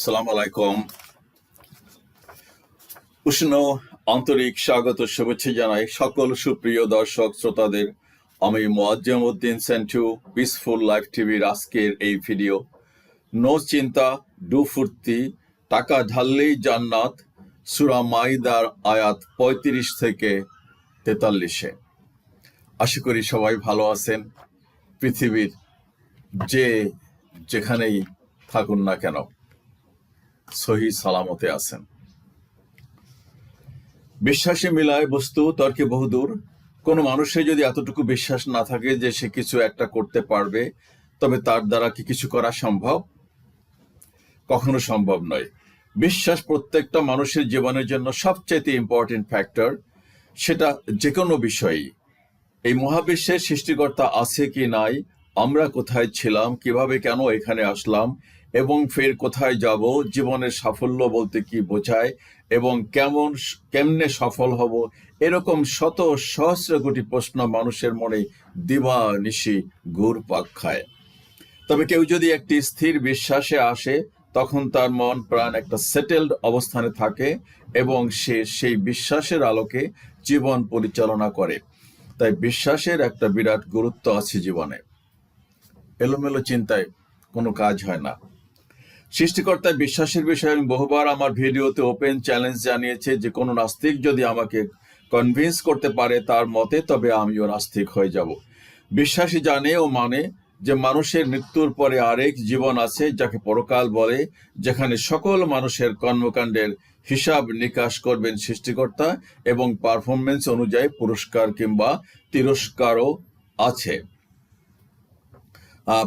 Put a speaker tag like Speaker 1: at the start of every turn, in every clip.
Speaker 1: সালাম আলাইকুম উষ্ণ আন্তরিক স্বাগত, শুভেচ্ছা জানাই সকল সুপ্রিয় দর্শক শ্রোতাদের। আমি মোয়াজ্জম উদ্দিন সেন্টু পিসফুল লাইফ টিভির আজকের এই ভিডিও। নো চিন্তা ডু ফুর্তি, টাকা ঢাললেই জান্নাত, সুরা মাইদার আয়াত পঁয়ত্রিশ থেকে তেতাল্লিশে। আশা করি সবাই ভালো আছেন। পৃথিবীর যে যেখানেই থাকুন না কেন। সহি সালামতে আছেন। বিশ্বাসে মিলায় বস্তু, তর্কে বহুদূর কোনো মানুষের যদি এতটুকু বিশ্বাস না থাকে যে সে কিছু একটা করতে পারবে, তবে তার দ্বারা কি কিছু করা সম্ভব? কখনো সম্ভব নয়। বিশ্বাস প্রত্যেকটা মানুষের জীবনের জন্য সবচাইতে ইম্পর্টেন্ট ফ্যাক্টর সেটা যে কোনো বিষয়েই। এই মহাবিশ্বের সৃষ্টিকর্তা আছে কি নাই, আমরা কোথায় ছিলাম, কীভাবে কেন এখানে আসলাম এবং ফের কোথায় যাব, জীবনের সাফল্য বলতে কি বোঝায়, এবং কেমন কেমনে সফল হব, এরকম শত সহস্র কোটি প্রশ্ন মানুষের মনে দিবা নিশি ঘুর পাক খায়। তবে কেউ যদি একটি স্থির বিশ্বাসে আসে, তখন তার মন প্রাণ একটা সেটেলড অবস্থানে থাকে এবং সে সেই বিশ্বাসের আলোকে জীবন পরিচালনা করে। তাই বিশ্বাসের একটা বিরাট গুরুত্ব আছে জীবনে। এলোমেলো চিন্তায় কোনো কাজ হয় না। সৃষ্টিকর্তার বিশ্বাসের বিষয়ে আমি বহুবার আমার ভিডিওতে ওপেন চ্যালেঞ্জ জানিয়েছে যে কোনো নাস্তিক যদি আমাকে কনভিন্স করতে পারে তার মতে, তবে আমিও নাস্তিক হয়ে যাব। বিশ্বাসী জানে ও মানে যে মানুষের মৃত্যুর পরে আরেক জীবন আছে যাকে পরকাল বলে, যেখানে সকল মানুষের কর্মকাণ্ডের হিসাব নিকাশ করবেন সৃষ্টিকর্তা এবং পারফরমেন্স অনুযায়ী পুরস্কার কিংবা তিরস্কারও আছে।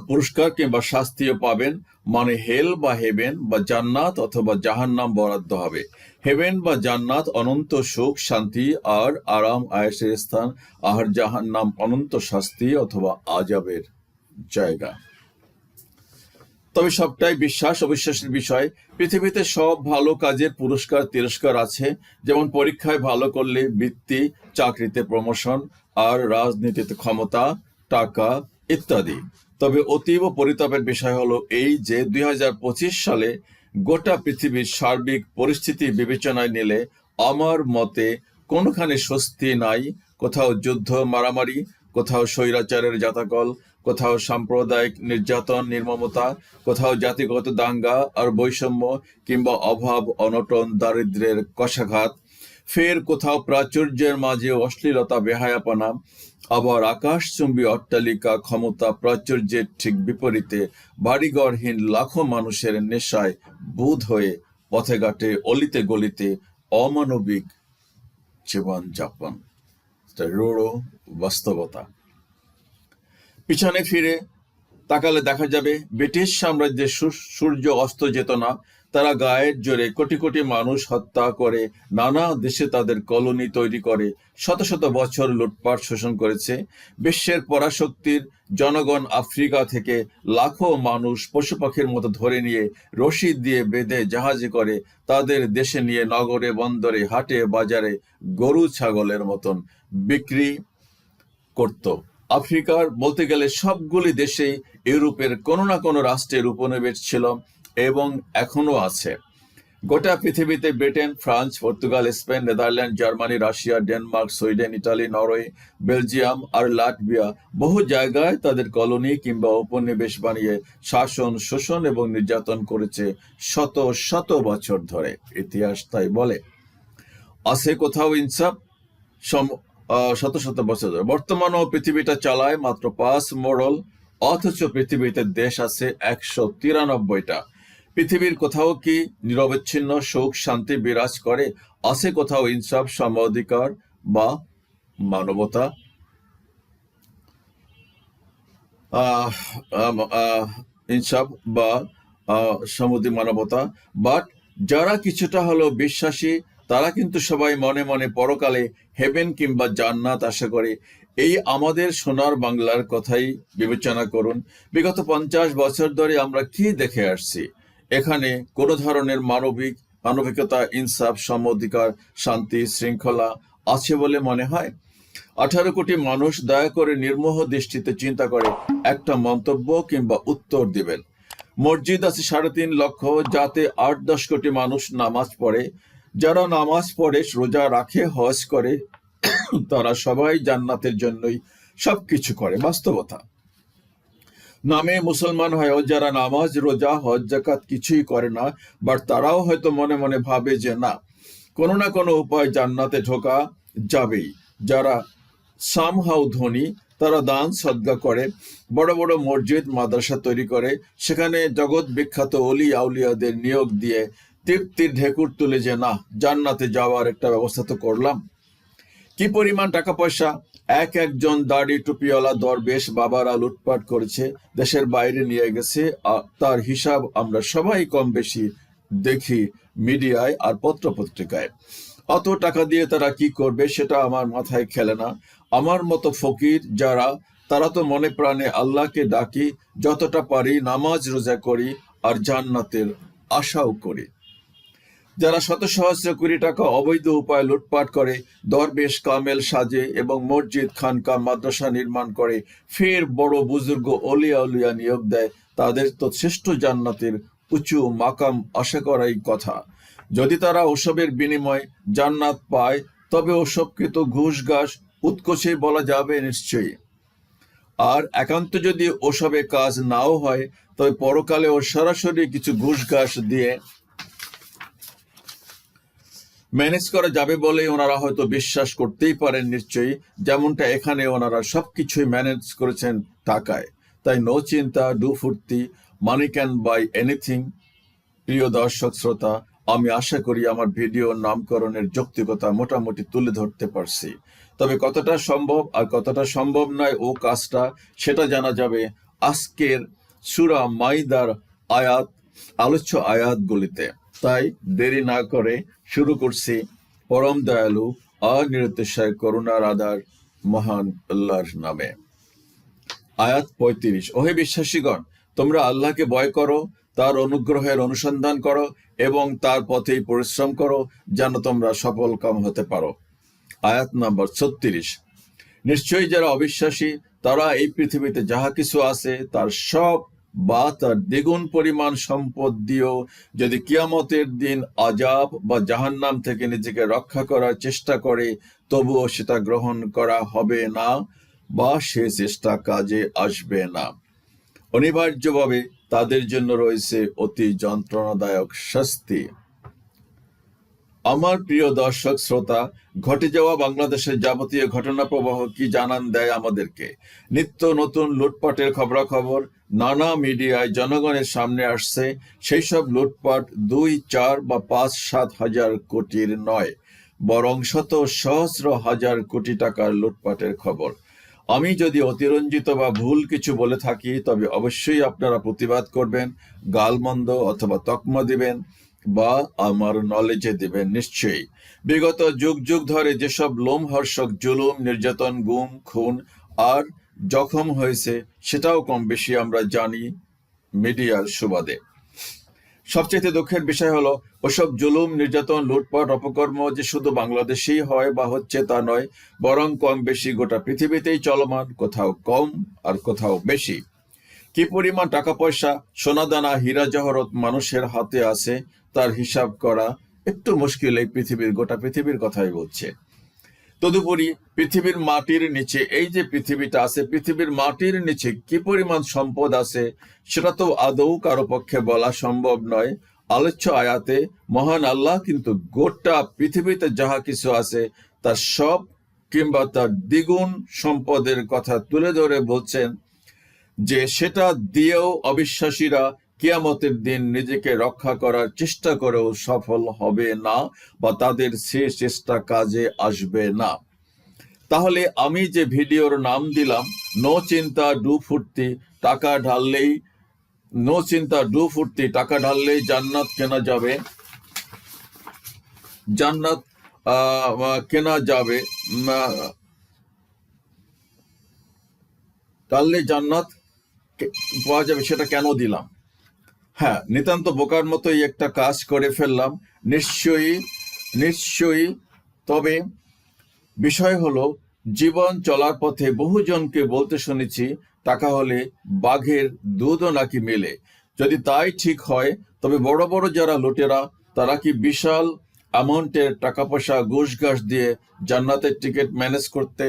Speaker 1: পুরস্কার কিংবা শাস্তিও পাবেন। মানে হেল বা হেভেন বা জান্নাত অথবা জাহান্নাম বরাদ্দ হবে। হেভেন বা জান্নাত অনন্ত সুখ, শান্তি আর আরাম আয়েসের স্থান, আর জাহান্নাম অনন্ত শাস্তি অথবা আজাবের জায়গা। তবে সবটাই বিশ্বাস অবিশ্বাসের বিষয়। পৃথিবীতে সব ভালো কাজের পুরস্কার, তিরস্কার আছে। যেমন পরীক্ষায় ভালো করলে বৃত্তি, চাকরিতে প্রমোশন আর রাজনীতিতে ক্ষমতা, টাকা ইত্যাদি। তবে অতীব পরিতাপের বিষয় হলো এই যে দুই হাজার পঁচিশ সালে গোটা পৃথিবীর সার্বিক পরিস্থিতি বিবেচনায় নিলে আমার মতে কোনোখানে স্বস্তি নাই। কোথাও যুদ্ধ মারামারি, কোথাও স্বৈরাচারের জাতাকল, কোথাও সাম্প্রদায়িক নির্যাতন, নির্মমতা, কোথাও জাতিগত দাঙ্গা আর বৈষম্য কিংবা অভাব, অনটন দারিদ্র্যের কষাঘাত ফের কোথাও প্রাচুর্যের মাঝে অশ্লীলতা, বেহায়াপনা, আবার আকাশচুম্বী অট্টালিকা ক্ষমতা, প্রাচুর্যের ঠিক বিপরীতে বাড়িঘরহীন লাখো মানুষের নেশায় বুধ হয়ে পথে ঘাটে অলিতে গলিতে অমানবিক জীবনযাপন রোড়ো বাস্তবতা। পিছনে ফিরে তাকালে দেখা যাবে ব্রিটিশ সাম্রাজ্যের সূর- সূর্য অস্ত যেত না। তারা গায়ের জোরে কোটি কোটি মানুষ হত্যা করে, নানা দেশে তাদের কলোনি তৈরি করে, শত শত বছর লুটপাট শোষণ করেছে। বিশ্বের পরাশক্তির জনগণ আফ্রিকা থেকে লাখো মানুষ পশু পাখির মতো ধরে নিয়ে রশিদ দিয়ে বেঁধে জাহাজে করে তাদের দেশে নিয়ে নগরে, বন্দরে, হাটে, বাজারে গরু, ছাগলের মতন বিক্রি করত। আফ্রিকার বলতে গেলে সবগুলি দেশেই ইউরোপের কোনো না কোনো রাষ্ট্রের উপনিবেশ ছিল। এবং এখনও আছে। গোটা পৃথিবীতে Britain, France, Portugal, Spain, Netherland, Germany, Russia, Denmark, Sweden, Italy, Norway, Belgium আর লাটভিয়া বহু জায়গায় তাদের কলোনি কিংবা উপনিবেশ বানিয়ে শাসন, শোষণ এবং নির্যাতন করেছে শত শত বছর ধরে। ইতিহাস তাই বলে। আছে কোথাও ইনসাফ শত শত বছর ধরে। বর্তমানেও পৃথিবীটা চালায় মাত্র পাঁচ মোড়ল, অথচ পৃথিবীতে দেশ আছে একশো তিরানব্বইটা। পৃথিবীর কোথাও কি নিরবচ্ছিন্ন সুখ শান্তি বিরাজ করে? আছে কোথাও ইনসাফ সম অধিকার বা মানবতা? ইনসাফ বা সমুদ্রী মানবতা? বাট যারা কিছুটা হলো বিশ্বাসী, তারা কিন্তু সবাই মনে মনে পরকালে হেভেন কিংবা জান্নাত আশা করে। এই আমাদের সোনার বাংলার কথাই বিবেচনা করুন। বিগত পঞ্চাশ বছর ধরে আমরা কি দেখে আসছি? এখানে কোনো ধরনের মানবিক, মানবিকতা, ইনসাফ সম অধিকার শান্তি, শৃঙ্খলা আছে বলে মনে হয়? আঠারো কোটি মানুষ দয়া করে নির্মোহ দৃষ্টিতে চিন্তা করে একটা মন্তব্য কিংবা উত্তর দিবেন। মসজিদ আছে সাড়ে তিন লক্ষ, যাতে আট দশ কোটি মানুষ নামাজ পড়ে। যারা নামাজ পড়ে, রোজা রাখে, হজ করে, তারা সবাই জান্নাতের জন্যই সবকিছু করে। বাস্তবতা। নামে মুসলমান হয়েও যারা নামাজ, রোজা, হজ জাকাত কিছুই করে না বাট তারাও হয়তো মনে মনে ভাবে যে না, কোনো না কোনো উপায় জান্নাতে ঢোকা যাবেই। যারা সামহাও ধনী, তারা দান, সদ্গা করে, বড় বড় মসজিদ, মাদ্রাসা তৈরি করে, সেখানে জগৎ বিখ্যাত অলি আউলিয়াদের নিয়োগ দিয়ে তীর তীর ঢেকুর তুলে যে না, জান্নাতে যাওয়ার একটা ব্যবস্থা তো করলাম। কি পরিমাণ টাকা পয়সা? এক একজন দাড়ি টুপিওয়ালা দরবেশ বাবারা লুটপাট করেছে, দেশের বাইরে নিয়ে গেছে তার হিসাব আমরা সবাই কম বেশি দেখি মিডিয়ায় আর পত্র পত্রিকায় অত টাকা দিয়ে তারা কি করবে সেটা আমার মাথায় খেলে না। আমার মতো ফকির যারা, তারা তো মনে প্রাণে আল্লাহকে ডাকি, যতটা পারি নামাজ রোজা করি আর জান্নাতের আশাও করি। যারা শত সহস্র কোটি টাকা অবৈধ উপায়ে লুটপাট করে, দরবেশ কামেল সাজে এবং মসজিদ, খানকা, মাদ্রাসা নির্মাণ করে, ফের বড় বুজুর্গ অলিয়া উলিয়া নিয়োগ দেয়, তাদের তো শ্রেষ্ঠ জান্নাতের উঁচু মাকাম আশা করাই কথা। যদি তারা ওসবের বিনিময়ে জান্নাত পায়, তবে ওসবকে তো ঘুষ ঘাস উৎকোষে বলা যাবে নিশ্চয়ই। আর একান্ত যদি ওসবে কাজ নাও হয়, তবে পরকালে ও সরাসরি কিছু ঘুষ ঘাস দিয়ে ম্যানেজ করা যাবে বলে ওনারা হয়তো বিশ্বাস করতেই পারেন নিশ্চয়ই। যেমনটা এখানে ওনারা সবকিছুই ম্যানেজ করেছেন টাকায় তাই নো চিন্তা, ডু ফুর্তি, মানি ক্যান বাই এনিথিং। প্রিয় দর্শক, শ্রোতা, আমি আশা করি আমার ভিডিও নামকরণের যৌক্তিকতা মোটামুটি তুলে ধরতে পারছি। তবে কতটা সম্ভব আর কতটা সম্ভব নয় ও কাজটা, সেটা জানা যাবে আজকের সুরা মাইদার আয়াত, আলোচ্য আয়াতগুলিতে। তাই দেরি না করে শুরু করছি পরম দয়ালু, অনিরতিশয় করুণার আদার মহান আল্লাহর নামে। আয়াত পঁয়ত্রিশ, ওহে বিশ্বাসীগণ, তোমরা আল্লাহকে ভয় করো, তার অনুগ্রহের অনুসন্ধান করো এবং তার পথেই পরিশ্রম করো যেন তোমরা সফল কাম হতে পারো। আয়াত নম্বর ছত্রিশ, নিশ্চয়ই যারা অবিশ্বাসী, তারা এই পৃথিবীতে যাহা কিছু আছে, তার সব বা তার দ্বিগুণ পরিমাণ সম্পদ দিয়েও যদি কিয়ামতের দিন আজাব বা জাহান্নাম থেকে নিজেকে রক্ষা করার চেষ্টা করে, তবুও সেটা গ্রহণ করা হবে না বা সে চেষ্টা কাজে আসবে না। অনিবার্যভাবে তাদের জন্য রয়েছে অতি যন্ত্রণাদায়ক শাস্তি। আমার প্রিয় দর্শক, শ্রোতা, ঘটে যাওয়া বাংলাদেশের যাবতীয় ঘটনা প্রবাহ কি জানান দেয় আমাদেরকে? নিত্য নতুন লুটপাটের খবরাখবর নানা মিডিয়ায় জনগণের সামনে আসছে। সেই সব লুটপাট দুই, চার বা পাঁচ, সাত হাজার কোটির নয়, বরং শত সহস্র হাজার কোটি টাকার লুটপাটের খবর। আমি যদি অতিরঞ্জিত বা ভুল কিছু বলে থাকি, তবে অবশ্যই আপনারা প্রতিবাদ করবেন, গালমন্দ অথবা তকমা দিবেন। বা আমার নলেজে দিবেন নিশ্চয়ই। বিগত যুগ যুগ ধরে যেসব লোমহর্ষক জুলুম, নির্যাতন, গুম, খুন আর জখম হয়েছে, সেটাও কম বেশি আমরা জানি মিডিয়ার সুবাদে। সবচেয়ে দুঃখের বিষয় হলো, ওসব জুলুম, নির্যাতন, লুটপাট, অপকর্ম যে শুধু বাংলাদেশেই হয় বা হচ্ছে তা নয়, বরং কম বেশি গোটা পৃথিবীতেই চলমান, কোথাও কম আর কোথাও বেশি। কি পরিমাণ টাকা পয়সা সোনাদানা হীরা জহরত মানুষের হাতে আছে তার হিসাব করা একটু মুশকিল এই পৃথিবীর, গোটা পৃথিবীর কথাই বলছে। তদুপরি পৃথিবীর মাটির নিচে, এই যে পৃথিবীটা আছে, পৃথিবীর মাটির নিচে কি পরিমাণ সম্পদ আছে, সেটা তো আদৌ কারও পক্ষে বলা সম্ভব নয়। আলোচ্য আয়াতে মহান আল্লাহ কিন্তু গোটা পৃথিবীতে যাহা কিছু আছে, তার সব কিংবা তার দ্বিগুণ সম্পদের কথা তুলে ধরে বলছেন যে সেটা দিয়েও অবিশ্বাসীরা কিয়ামতের দিন নিজেকে রক্ষা করার চেষ্টা করেও সফল হবে না বা তাদের সে চেষ্টা কাজে আসবে না। তাহলে আমি যে ভিডিওর নাম দিলাম, নো চিন্তা, ডু ফুর্তি টাকা ঢাললেই, নো চিন্তা, ডু ফুর্তি টাকা ঢাললেই জান্নাত কেনা যাবে। জান্নাত কেনা যাবে। ঢাললে জান্নাত পাওয়া যাবে, সেটা কেন দিলাম? হ্যাঁ নিতান্ত বোকার মতোই একটা কাজ করে ফেললাম। নিশ্চয়ই নিশ্চয়ই। তবে বিষয় হলো, জীবন চলার পথে বহুজনকে বলতে শুনেছি, টাকা হলে বাঘের দুধও নাকি মেলে। যদি তাই ঠিক হয়, তবে বড় বড় যারা লুটেরা, তারা কি বিশাল অ্যামাউন্টের টাকা পয়সা ঘুষ ঘাস দিয়ে জান্নাতের টিকিট ম্যানেজ করতে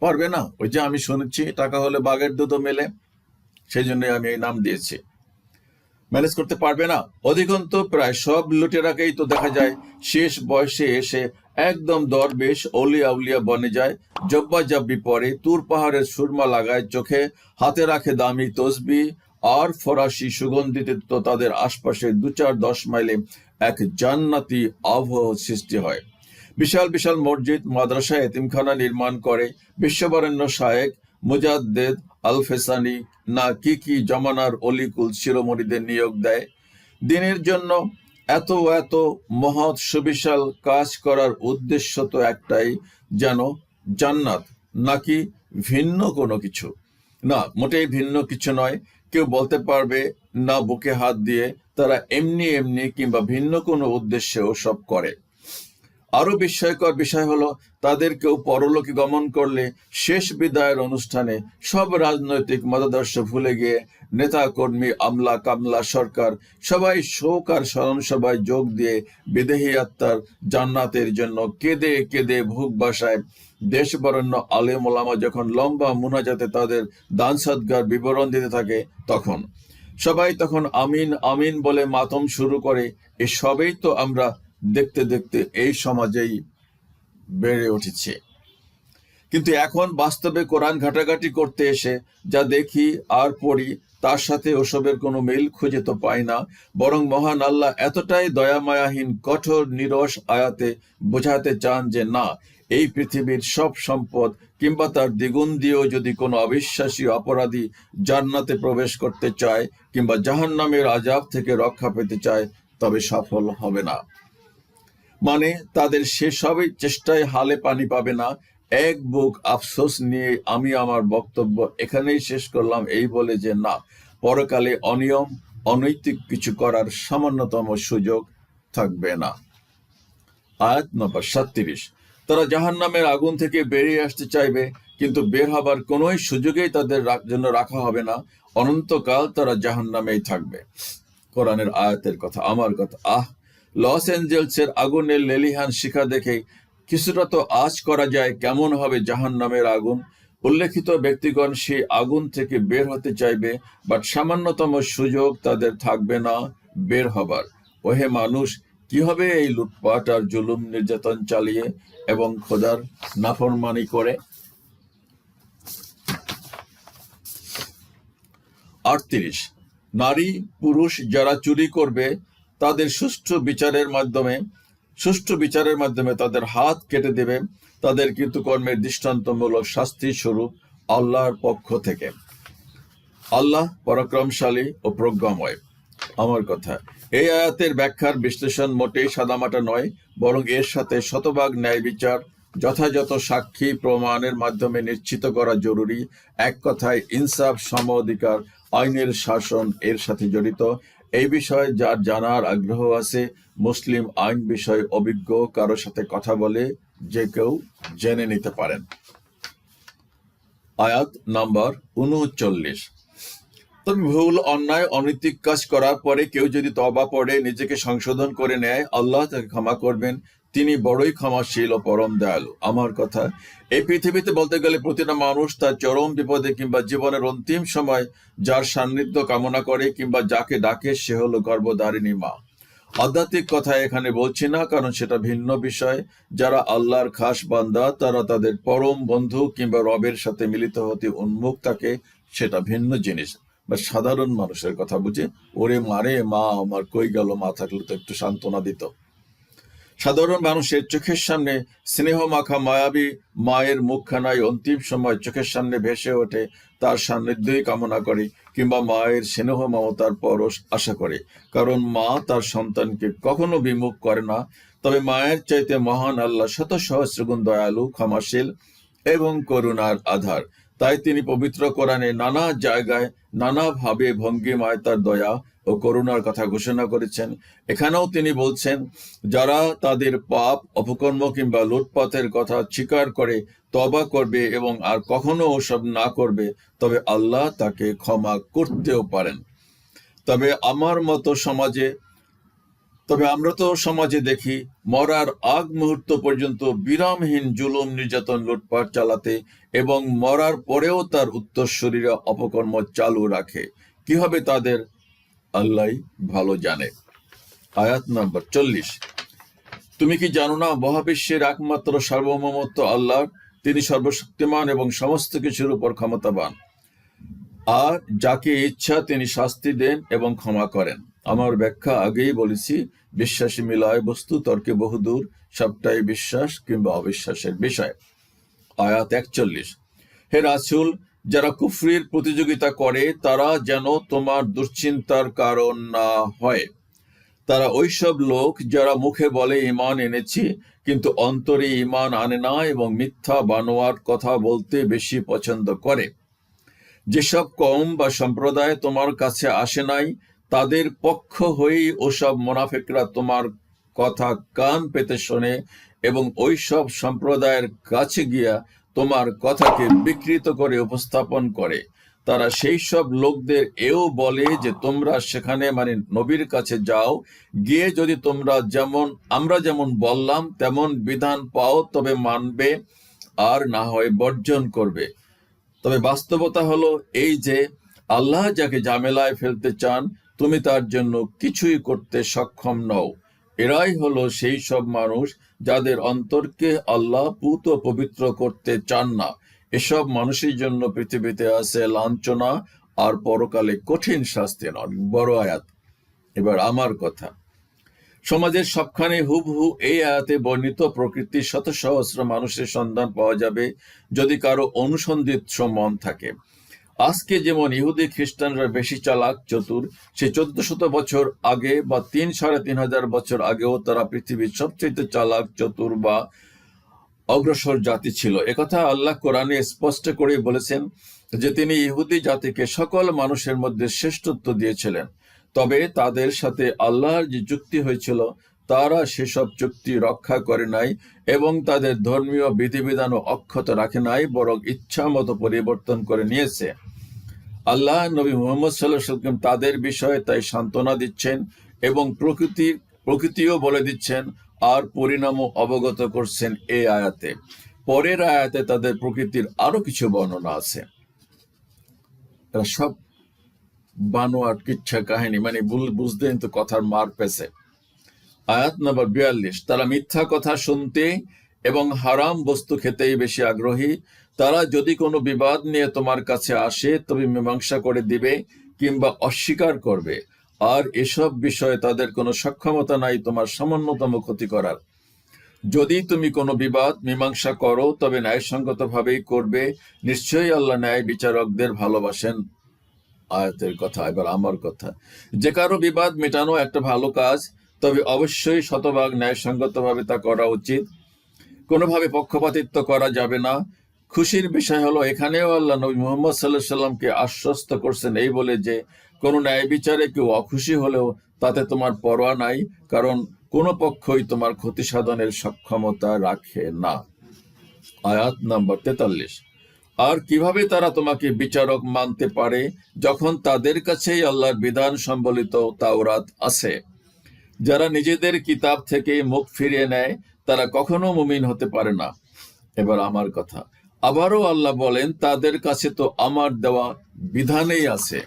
Speaker 1: পারবে না? ওই যে আমি শুনেছি, টাকা হলে বাঘের দুধও মেলে। সেই জন্য আমি এই নাম দিয়েছি। ম্যানেজ করতে পারবে না। অধিকন্ত প্রায় সব লুটেরাকেই তো দেখা যায়, শেষ বয়সে এসে একদম দরবেশ অলিয়া উলিয়া বনে যায়, জব্বা জব্বি পরে তুর পাহাড়ের সুরমা লাগায় চোখে, হাতে রাখে দামি তসবি, আর ফরাসি সুগন্ধিতে তো তাদের আশপাশে দু চার দশ মাইলে এক জান্নাতি আবহাওয়া সৃষ্টি হয়। বিশাল বিশাল মসজিদ মাদ্রাসা এতিমখানা নির্মাণ করে বিশ্ববরেণ্য শায়েক মুজাদ্দেদ আলফেসানি না কি কি জমানার অলিকুল শিরোমণিদের নিয়োগ দেয়? দিনের জন্য এত এত মহৎ সুবিশাল কাজ করার উদ্দেশ্য তো একটাই, যেন জান্নাত নাকি ভিন্ন কোনো কিছু। না, মোটেই ভিন্ন কিছু নয়। কেউ বলতে পারবে, না, বুকে হাত দিয়ে তারা এমনি এমনি কিংবা ভিন্ন কোনো উদ্দেশ্যে সব করে। আরও বিস্ময়কর বিষয় হলো তাদের কেউ পরলোকে গমন করলে শেষ বিদায়ের অনুষ্ঠানে সব রাজনৈতিক মতাদর্শ ভুলে গিয়ে নেতা কর্মী আমলা কামলা সরকার সবাই শোক আর স্মরণ সবাই যোগ দিয়ে বিদেহী আত্মার জান্নাতের জন্য কেঁদে কেঁদে ভুক বাসায়। দেশ বরণ্য আলেম ওলামা যখন লম্বা মুনাজাতে তাদের দান সদ্গার বিবরণ দিতে থাকে, তখন সবাই তখন আমিন আমিন বলে মাতম শুরু করে। এসবেই তো আমরা দেখতে দেখতে এই সমাজেই বেড়ে উঠেছে। কিন্তু এখন বাস্তবে কোরআন ঘাটাঘাটি করতে এসে যা দেখি আর পড়ি, তার সাথে ওসবের কোনো মিল খুঁজে তো পাই না। বরং মহান আল্লাহ এতটাই দয়ামায়াহীন, কঠোর, নিরস আয়াতে বোঝাতে চান যে না, এই পৃথিবীর সব সম্পদ কিংবা তার দ্বিগুণ দিয়েও যদি কোনো অবিশ্বাসী অপরাধী জান্নাতে প্রবেশ করতে চায় কিংবা জাহান্নামের আজাব থেকে রক্ষা পেতে চায়, তবে সফল হবে না। মানে তাদের সেসবই চেষ্টায় হালে পানি পাবে না। এক বুক আফসোস নিয়ে আমি আমার বক্তব্য এখানেই শেষ করলাম। এই বলে যে না, পরকালে অনিয়ম, অনৈতিক কিছু করার সামান্যতম সুযোগ থাকবে না। আয়াত নম্বর সাতত্রিশ। তারা জাহান নামের আগুন থেকে বেরিয়ে আসতে চাইবে, কিন্তু বের হবার কোনোই সুযোগেই তাদের জন্য রাখা হবে না। অনন্তকাল তারা জাহান নামেই থাকবে। কোরআনের আয়াতের কথা, আমার কথা। আহ লস অ্যাঞ্জেলসের আগুনের লেলিহান শিখা দেখে কিছুটা তো আজ করা যায় কেমন হবে জাহান নামের আগুন। উল্লেখিত ব্যক্তিগণ সেই আগুন থেকে বের হতে চাইবে, বাট সামান্যতম সুযোগ তাদের থাকবে না বের হবার। ওহে মানুষ, কি হবে এই লুটপাট আর জুলুম নির্যাতন চালিয়ে এবং খোদার নাফরমানি করে? আটত্রিশ, নারী, পুরুষ যারা চুরি করবে তাদের সুষ্ঠু বিচারের মাধ্যমে, সুষ্ঠু বিচারের মাধ্যমে তাদের হাত কেটে দেবে। তাদের কৃতকর্মের দৃষ্টান্তমূলক শাস্তি স্বরূপ আল্লাহর পক্ষ থেকে। আল্লাহ পরাক্রমশালী ও প্রজ্ঞাময়। আমার কথা, এই আয়াতের ব্যাখ্যার বিশ্লেষণ মোটেই সাদামাটা নয়, বরং এর সাথে শতভাগ ন্যায় বিচার, যথাযথ সাক্ষী প্রমাণের মাধ্যমে নিশ্চিত করা জরুরি। এক কথায়, ইনসাফ সম অধিকার, আইনের শাসন এর সাথে জড়িত। এই বিষয়ে যার জানার আগ্রহ আছে, মুসলিম আইন বিষয়ে অভিজ্ঞ কারও সাথে কথা বলে যে কেউ জেনে নিতে পারেন। আয়াত নাম্বার উনচল্লিশ। তবে ভুল, অন্যায়, অনৈতিক কাজ করার পরে কেউ যদি তবা পড়ে, নিজেকে সংশোধন করে নেয়, আল্লাহ তাকে ক্ষমা করবেন। তিনি বড়ই ক্ষমাশীল ও পরম দয়ালু। আমার কথা, এই পৃথিবীতে বলতে গেলে প্রতিটা মানুষ তার চরম বিপদে কিংবা জীবনের অন্তিম সময় যার সান্নিধ্য কামনা করে কিংবা যাকে ডাকে, সে হলো গর্ভধারিণী মা। আধ্যাত্মিক কথা এখানে বলছি না, কারণ সেটা ভিন্ন বিষয়। যারা আল্লাহর খাস বান্দা, তারা তাদের পরম বন্ধু কিংবা রবের সাথে মিলিত হতে উন্মুখ থাকে, সেটা ভিন্ন জিনিস। বা সাধারণ মানুষের কথা বুঝে, ওরে মারে মা, আমার কই গেল মা, থাকলে তো একটু সান্ত্বনা দিত। সাধারণ মানুষের চোখের সামনে স্নেহ মাখা মায়াবী মায়ের মুখখানায় অন্তিম সময় চোখের সামনে ভেসে ওঠে, তার সান্নিধ্যই কামনা করে কিংবা মায়ের স্নেহ মমতার পরশ আশা করে। কারণ মা তার সন্তানকে কখনো বিমুখ করে না। তবে মায়ের চাইতে মহান আল্লাহ শত সহস্রগুণ দয়ালু, ক্ষমাশীল এবং করুণার আধার। তাই তিনি পবিত্র কোরআনে নানা জায়গায় নানাভাবে ভঙ্গিমায় তার দয়া ও করুণার কথা ঘোষণা করেছেন। এখানেও তিনি বলছেন, যারা তাদের পাপ, অপকর্ম কিংবা লুটপাতের কথা স্বীকার করে তবা করবে এবং আর কখনো ওসব না করবে, তবে আল্লাহ তাকে ক্ষমা করতেও পারেন। তবে আমার মতো সমাজে, তবে আমরা তো সমাজে দেখি, মরার আগ মুহূর্ত পর্যন্ত বিরামহীন জুলুম, নির্যাতন, লুটপাট চালাতে এবং মরার পরেও তার উত্তরসূরিরা অপকর্ম চালু রাখে। কি হবে তাদের? আল্লাহ ভালো জানে। আয়াত নম্বর চল্লিশ। তুমি কি জানো না, মহাবিশ্বের একমাত্র সার্বভৌমত্ব আল্লাহর তিনি সর্বশক্তিমান এবং সমস্ত কিছুর উপর ক্ষমতাবান। আর যাকে ইচ্ছা তিনি শাস্তি দেন এবং ক্ষমা করেন। আমার ব্যাখ্যা আগেই বলেছি, বিশ্বাসী মিলায় বস্তু, তর্কে বহুদূর সবটাই বিশ্বাস কিংবা অবিশ্বাসের বিষয়। আয়াত একচল্লিশ। হে রাসুল যারা কুফরির প্রতিযোগিতা করে, তারা যেন তোমার দুশ্চিন্তার কারণ না হয়। তারা ওইসব লোক যারা মুখে বলে ইমান এনেছি, কিন্তু অন্তরে ইমান আনে না এবং মিথ্যা বানোয়ার কথা বলতে বেশি পছন্দ করে। যেসব কম বা সম্প্রদায় তোমার কাছে আসে নাই, তাদের পক্ষ হয়েই ওসব মোনাফেকরা তোমার কথা কান পেতে শোনে এবং ওইসব সম্প্রদায়ের কাছে গিয়া তোমার কথাকে বিকৃত করে উপস্থাপন করে। তারা সেই সব লোকদের এও বলে যে, তোমরা সেখানে মানে নবীর কাছে যাও। গিয়ে যদি তোমরা যেমন, আমরা যেমন বললাম, তেমন বিধান পাও, তবে মানবে আর না হয় বর্জন করবে। তবে বাস্তবতা হলো এই যে, আল্লাহ যাকে ঝামেলায় ফেলতে চান, তুমি তার জন্য কিছুই করতে সক্ষম নও। এরাই হলো সেই সব মানুষ যাদের অন্তরকে আল্লাহ পুত পবিত্র করতে চান না। এসব মানুষের জন্য পৃথিবীতে আছে লাঞ্ছনা আর পরকালে কঠিন শাস্তি নয়। বড় আয়াত। এবার আমার কথা। সমাজের সবখানে হুবহু এই আয়াতে বর্ণিত প্রকৃতির শত সহস্র মানুষের সন্ধান পাওয়া যাবে যদি কারও অনুসন্ধিৎস মন থাকে। আজকে যেমন ইহুদি খ্রিস্টানরা বেশি চালাক, চতুর, সে চোদ্দ শত বছর আগে বা তিন সাড়ে তিন হাজার বছর আগেও তারা পৃথিবীর সবচেয়ে চালাক, চতুর বা অগ্রসর জাতি ছিল। একথা আল্লাহ কোরআনে স্পষ্ট করে বলেছেন যে তিনি ইহুদি জাতিকে সকল মানুষের মধ্যে শ্রেষ্ঠত্ব দিয়েছিলেন। তবে তাদের সাথে আল্লাহর যে চুক্তি হয়েছিল তারা সেসব চুক্তি রক্ষা করে নাই এবং তাদের ধর্মীয় বিধিবিধানও অক্ষত রাখে নাই, বরং ইচ্ছা মতো পরিবর্তন করে নিয়েছে। আল্লাহ নবী মোহাম্মদ সাল্লাম তাদের বিষয়ে তাই সান্ত্বনা দিচ্ছেন এবং প্রকৃতির, প্রকৃতিও বলে দিচ্ছেন, আর পরিণামও অবগত করছেন এই আয়াতে। পরের আয়াতে তাদের প্রকৃতির আরও কিছু বর্ণনা আছে। সব বানোয়ার কিচ্ছা কাহিনী মানে বুঝতেন তো কথার মার পেছে। আয়াত নম্বর বিয়াল্লিশ। তারা মিথ্যা কথা শুনতে এবং হারাম বস্তু খেতেই বেশি আগ্রহী। তারা যদি কোনো বিবাদ নিয়ে তোমার কাছে আসে, তবে মীমাংসা করে দিবে কিংবা অস্বীকার করবে। আর এসব বিষয়ে তাদের কোনো সক্ষমতা নাই তোমার সামান্যতম ক্ষতি করার। যদি তুমি কোনো বিবাদ মীমাংসা করো, তবে ন্যায়সঙ্গতভাবেই করবে। নিশ্চয়ই আল্লাহ ন্যায় বিচারকদের ভালোবাসেন। আয়াতের কথা, এবার আমার কথা। যে কারও বিবাদ মেটানো একটা ভালো কাজ তবে অবশ্যই শতভাগ ন্যায়সঙ্গতভাবে তা করা উচিত। কোনোভাবে পক্ষপাতিত্ব করা যাবে না। খুশির বিষয় হলো, এখানেও আল্লাহ নবী মোহাম্মদ সাল্লাহ সাল্লামকে আশ্বস্ত করছেন এই বলে যে, কোনো ন্যায় বিচারে কেউ অখুশি হলেও তাতে তোমার পরোয়া নাই, কারণ কোনো পক্ষই তোমার ক্ষতি সাধনের সক্ষমতা রাখে না। আয়াত নম্বর তেতাল্লিশ। আর কীভাবে তারা তোমাকে বিচারক মানতে পারে, যখন তাদের কাছেই আল্লাহর বিধান সম্বলিত তাওরাত আছে? যারা নিজেদের কিতাব থেকে মুখ ফিরিয়ে নেয়, তারা কখনো মুমিন হতে পারে না। এবার আমার কথা। আবারও আল্লাহ বলেন, তাদের কাছে তো আমার দেওয়া বিধানেই আছে।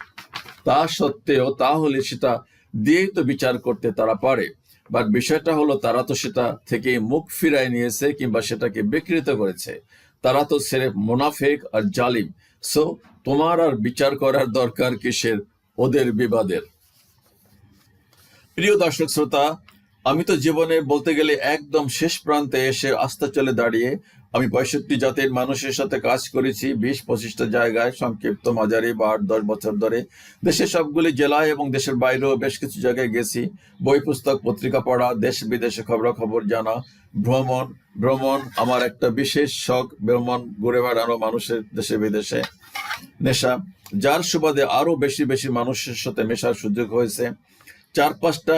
Speaker 1: তা সত্ত্বেও তাহলে সেটা দিয়েই তো বিচার করতে তারা পারে। বাট বিষয়টা হলো, তারা তো সেটা থেকে মুখ ফিরায় নিয়েছে কিংবা সেটাকে বিকৃত করেছে। তারা তো সেরেফ মোনাফেক আর জালিম। সো তোমার আর বিচার করার দরকার কিসের? ওদের বিবাদের। প্রিয় দর্শক শ্রোতা, আমি তো জীবনে বলতে গেলে একদম শেষ প্রান্তে এসে আস্থা চলে দাঁড়িয়ে আমি পঁয়ষট্টি জাতির মানুষের সাথে কাজ করেছি, বিশ পঁচিশটা জায়গায়, সংক্ষিপ্ত মাঝারি বা আট, দশ বছর ধরে। দেশের সবগুলি জেলায় এবং দেশের বাইরেও বেশ কিছু জায়গায় গেছি। বই, পুস্তক, পত্রিকা পড়া, দেশ বিদেশে খবরাখবর জানা, ভ্রমণ ভ্রমণ আমার একটা বিশেষ শখ, ভ্রমণ ঘুরে বেড়ানো মানুষের দেশে বিদেশে নেশা। যার সুবাদে আরও বেশি বেশি মানুষের সাথে মেশার সুযোগ হয়েছে। চার পাঁচটা,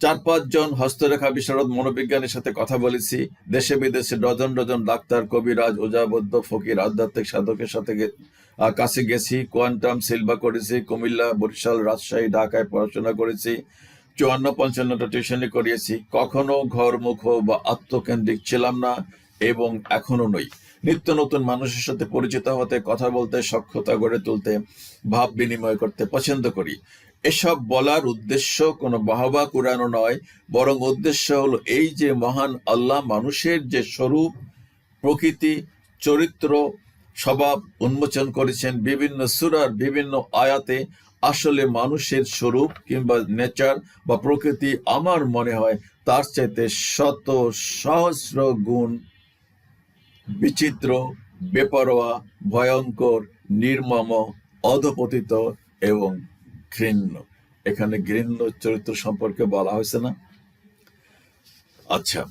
Speaker 1: চার পাঁচজন হস্তরেখা বিশারদ মনোবিজ্ঞানীর সাথে কথা বলেছি। দেশে বিদেশে ডজন ডজন ডাক্তার, কবিরাজ ওজাবদ্ধ ফকির, আধ্যাত্মিক সাধকের সাথে কাছে গেছি। কোয়ান্টাম সিলভা করেছি, কুমিল্লা, বরিশাল, রাজশাহী, ঢাকায় পড়াশোনা করেছি। চুয়ান্ন পঞ্চান্নটা টিউশনি করিয়েছি। কখনো ঘরমুখ বা আত্মকেন্দ্রিক ছিলাম না এবং এখনও নই। নিত্য নতুন মানুষের সাথে পরিচিত হতে, কথা বলতে, সক্ষতা গড়ে তুলতে, ভাব বিনিময় করতে পছন্দ করি। এসব বলার উদ্দেশ্য কোনো বাহবা কুরানো নয়, বরং উদ্দেশ্য হলো এই যে মহান আল্লাহ মানুষের যে স্বরূপ, প্রকৃতি, চরিত্র, স্বভাব উন্মোচন করেছেন বিভিন্ন সুরার বিভিন্ন আয়াতে আসলে মানুষের স্বরূপ কিংবা নেচার বা প্রকৃতি আমার মনে হয় তার চাইতে শত সহস্র গুণ বিচিত্র, বেপরোয়া, ভয়ঙ্কর, নির্মম, অধপতিত এবং ঘৃণ্য। এখানে ঘৃণ্য চরিত্র সম্পর্কে বলা হয়েছে না। আচ্ছা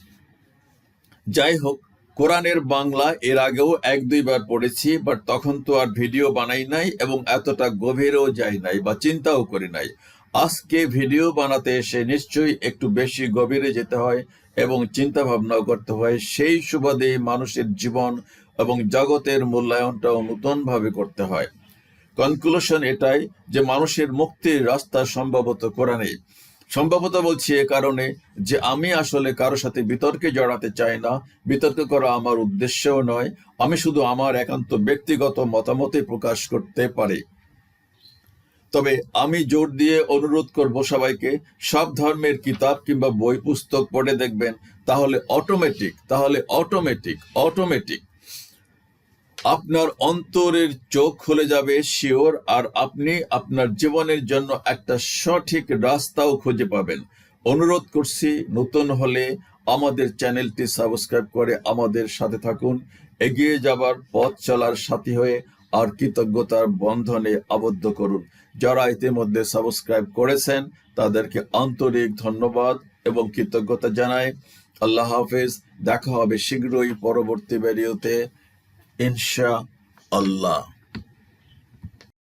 Speaker 1: যাই হোক, কোরআনের বাংলা এর আগেও এক দুইবার পড়েছি বাট তখন তো আর ভিডিও বানাই নাই এবং এতটা গভীরেও যাই নাই বা চিন্তাও করি নাই। আজকে ভিডিও বানাতে এসে নিশ্চয়ই একটু বেশি গভীরে যেতে হয় এবং চিন্তা ভাবনাও করতে হয়। সেই সুবাদে মানুষের জীবন এবং জগতের মূল্যায়নটাও নতুনভাবে করতে হয়। কনক্লুশন এটাই যে মানুষের মুক্তির রাস্তা সম্ভবত কোরআনে সম্ভবত বলছি এ কারণে যে আমি আসলে কারও সাথে বিতর্কে জড়াতে চাই না, বিতর্ক করা আমার উদ্দেশ্যও নয়, আমি শুধু আমার একান্ত ব্যক্তিগত মতামতে প্রকাশ করতে পারি। তবে আমি জোর দিয়ে অনুরোধ করব সবাইকে, সব ধর্মের কিতাব কিংবা বই পুস্তক পড়ে দেখবেন, তাহলে অটোমেটিক তাহলে অটোমেটিক অটোমেটিক আপনার অন্তরের চোখ খুলে যাবে, শিওর, আর আপনি আপনার জীবনের জন্য একটা সঠিক রাস্তাও খুঁজে পাবেন। অনুরোধ করছি, নতুন হলে আমাদের চ্যানেলটি সাবস্ক্রাইব করে আমাদের সাথে থাকুন। এগিয়ে যাবার পথ চলার সাথী হয়ে আর কৃতজ্ঞতার বন্ধনে আবদ্ধ করুন। যারা ইতিমধ্যে সাবস্ক্রাইব করেছেন, তাদেরকে আন্তরিক ধন্যবাদ এবং কৃতজ্ঞতা জানাই। আল্লাহ হাফেজ, দেখা হবে শীঘ্রই পরবর্তী ভিডিওতে। ইনশা আল্লাহ